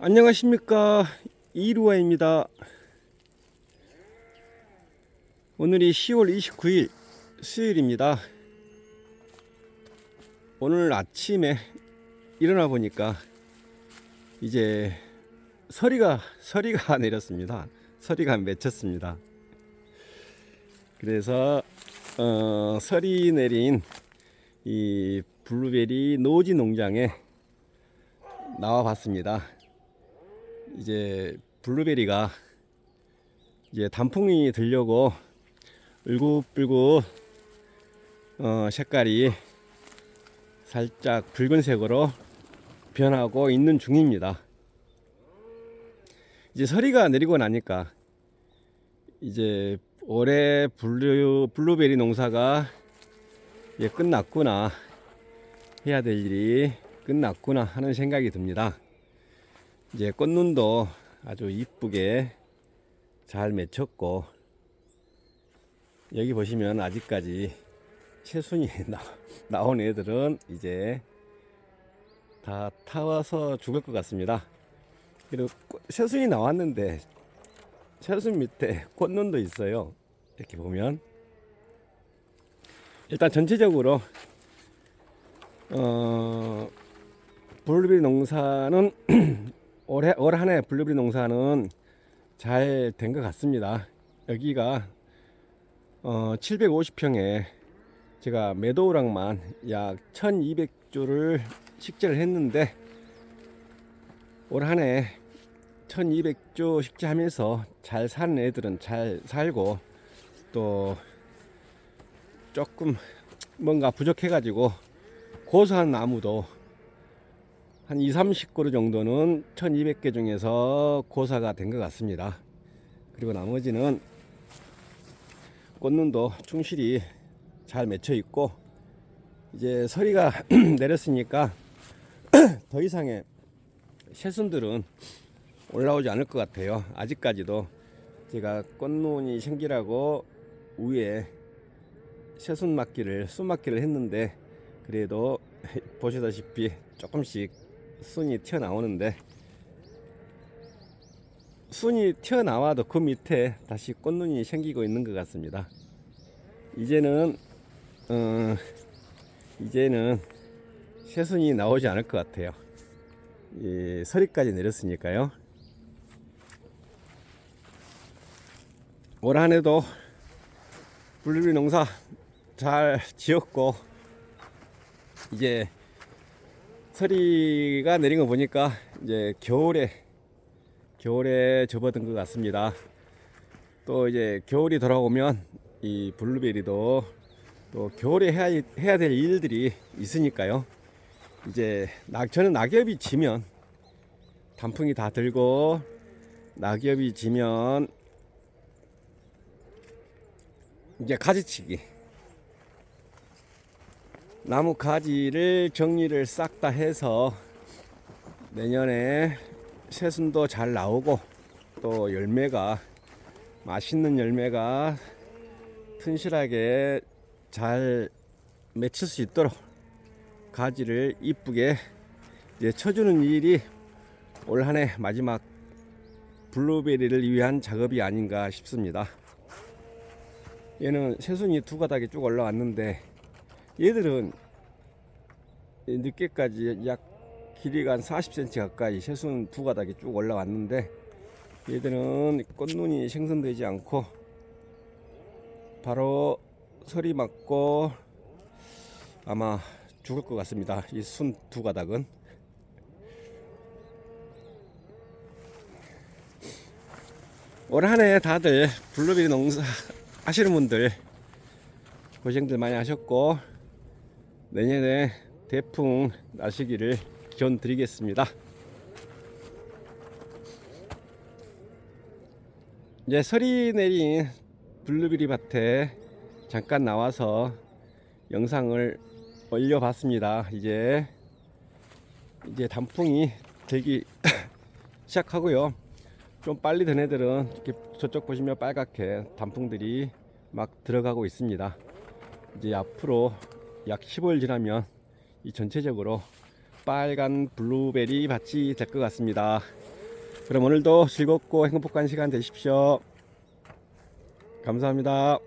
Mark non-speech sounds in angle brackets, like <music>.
안녕하십니까. 이루아입니다. 오늘이 10월 29일 수요일입니다. 오늘 아침에 일어나 보니까 이제 서리가 서리가 <laughs> 내렸습니다. 서리가 맺혔습니다. 그래서 어, 서리 내린 이 블루베리 노지 농장에 나와 봤습니다. 이제 블루베리가 이제 단풍이 들려고 울긋불긋 어, 색깔이 살짝 붉은색으로 변하고 있는 중입니다. 이제 서리가 내리고 나니까 이제 올해 블루, 블루베리 농사가 끝났구나 해야 될 일이 끝났구나 하는 생각이 듭니다. 이제 꽃눈도 아주 이쁘게 잘 맺혔고 여기 보시면 아직까지 새순이 <laughs> 나, 나온 애들은 이제 다 타와서 죽을 것 같습니다. 그리고 꽃- 새순이 나왔는데 새순 밑에 꽃눈도 있어요. 이렇게 보면 일단 전체적으로 어 블루베리 농사는 <clears throat> 올해 올 한해 블루베리 농사는 잘 된 것 같습니다. 여기가 어 750평에 제가 매도우랑만 약 1200조를 식재를 했는데 올 한해 1200조 식재하면서 잘 사는 애들은 잘 살고 또 조금 뭔가 부족해가지고 고소한 나무도 한 2, 30그루 정도는 1200개 중에서 고사가 된 것 같습니다. 그리고 나머지는 꽃눈도 충실히 잘 맺혀 있고 이제 서리가 <clears throat> 내렸으니까 <clears throat> 더 이상의 새순들은 올라오지 않을 것 같아요. 아직까지도 제가 꽃눈이 생기라고 위에 새순 막기를 순 막기를 했는데 그래도 <laughs> 보시다시피 조금씩 순이 튀어나오는데 순이 튀어나와도 그 밑에 다시 꽃눈이 생기고 있는 것 같습니다. 이제는 어, 이제는 새순이 나오지 않을 것 같아요. 이 서리까지 내렸으니까요. 올 한해도 블루베리 농사 잘 지었고 이제 서리가 내린 거 보니까 이제 겨울에 겨울에 접어든 것 같습니다. 또 이제 겨울이 돌아오면 이 블루베리도 또 겨울에 해야, 해야 될 일들이 있으니까요. 이제 낙 저는 낙엽이 지면 단풍이 다 들고 낙엽이 지면 이제 가지치기 나무 가지를 정리를 싹 다 해서 내년에 새순도 잘 나오고 또 열매가 맛있는 열매가 튼실하게 잘 맺힐 수 있도록 가지를 이쁘게 이제 쳐주는 일이 올 한 해 마지막 블루베리를 위한 작업이 아닌가 싶습니다. 얘는 새순이 두 가닥이 쭉 올라왔는데 얘들은 늦게까지 약 길이가 한 40cm 가까이 새순 두 가닥이 쭉 올라왔는데 얘들은 꽃눈이 생성되지 않고 바로 서리 맞고 아마 죽을 것 같습니다. 이 순 두 가닥은 올 한해 다들 블루베리 농사 <laughs> 하시는 분들 고생들 많이 하셨고 내년에 대풍 나시기를 기원 드리겠습니다. 이제 서리 내린 블루베리 밭에 잠깐 나와서 영상을 올려봤습니다. 이제 이제 단풍이 들기 <coughs> 시작하고요. 좀 빨리 든 애들은 이렇게 저쪽 보시면 빨갛게 단풍들이 막 들어가고 있습니다. 이제 앞으로 약 15일 지나면 이 전체적으로 빨간 블루베리 밭이 될 것 같습니다. 그럼 오늘도 즐겁고 행복한 시간 되십시오. 감사합니다.